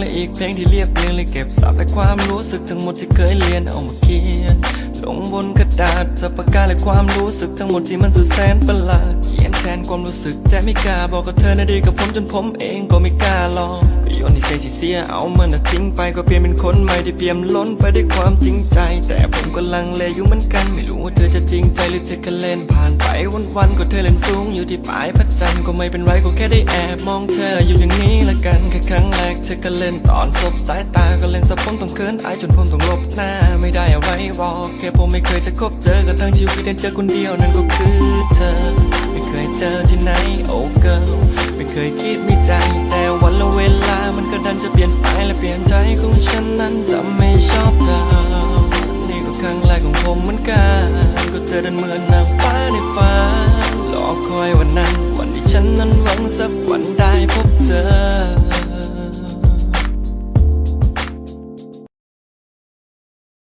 และอีกเพลงที่เรียบเรียงเลยเก็บสับและความรู้สึกทั้งหมดที่เคยเรียนเอามาเขียน ลงบนกระดาษจับปากกาและความรู้สึกทั้งหมดที่มันสุดแสนประหลาดเขียนแทนความรู้สึกแต่ไม่กล้าบอกกับเธอนะดีกับผมจนผมเองก็ไม่กล้าลองก็โยนที่เสียสิเสียเอามันนะทิ้งไปก็เปลี่ยนเป็นคนใหม่ที่เปี่ยมล้นไปด้วยความจริงใจ แต่ผมก็ลังเลอยู่เหมือนกันไม่รู้ว่าเธอจะจริงใจหรือเธอแค่เล่นผ่านไปวันๆก็เธอเล่นสูงอยู่ที่ปลายพระจันทร์ก็ไม่เป็นไรก็แค่ได้แอบมองเธออยู่อย่างนี้ละกันแค่ ธอก็เล่นตอนสบสายตาก็เล่นสะผมต้องเคินอายจนผมต้องลบหน้า ไม่ได้เอะไรหรอกแค่ผมไม่เคยจะคบเจอกับทั้งชีวิตได้เจอคนเดียวนั่นก็คือเธอ ไม่เคยเจอที่ไหนโอ้เกิลไม่เคยคิดมีใจ แต่วันละเวลามันก็ดันจะเปลี่ยนไปและเปลี่ยนใจของฉันนั้นจะไม่ชอบเธอนี่ก็ครั้งแรกของผมเหมือนกันก็เจอดันเหมือนนางฟ้าในฝันรอคอยวันนั้น วันที่ฉันนั้นหวังสักวันได้พบเธอ